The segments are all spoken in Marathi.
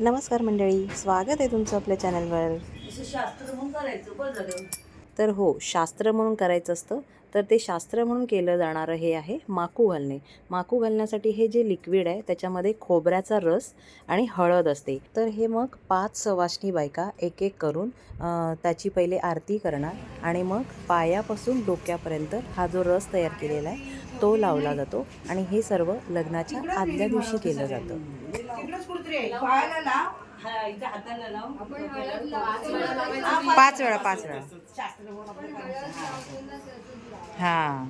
नमस्कार मंडळी स्वागत आहे तुमचं आपल्या चॅनलवर. असं शास्त्र म्हणून करायचं बरं झालं. तर हो शास्त्र म्हणून करायचं असतं तर ते शास्त्र म्हणून केलं जाणारं हे आहे माकू घालणे. माकू घालण्यासाठी हे जे लिक्विड आहे त्याच्यामध्ये खोबऱ्याचा रस आणि हळद असते. तर हे मग पाच सवासणी बायका एक एक करून त्याची पहिले आरती करणार आणि मग पायापासून डोक्यापर्यंत हा जो रस तयार केलेला आहे तो लावला जातो आणि हे सर्व लग्नाच्या आदल्या दिवशी केलं जातं. पायाला लाव हा इथं हाताला लाव पाच वेळा पाच वेळा हां.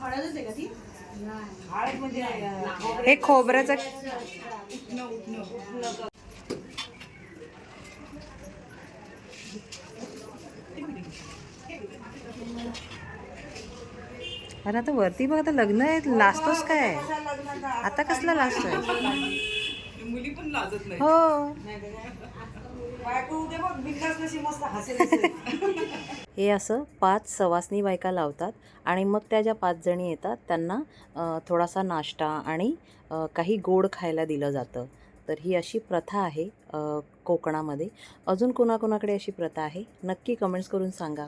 हळदच आहे का ती? हळद म्हणजे हे खोबऱ्याचं अरे आता वरती बघ आता लग्न आहे लाजतोस काय आता कसला लाजतोय मुली पण लाजत नाही हो. हे असं पाच सवासनी बायका लावतात आणि मग त्या ज्या पाच जणी येतात त्यांना थोडासा नाश्ता आणि काही गोड खायला दिलं जातं. तर ही अशी प्रथा आहे कोकणामध्ये. अजून कोणाकोणाकडे अशी प्रथा आहे? नक्की कमेंट्स करून सांगा.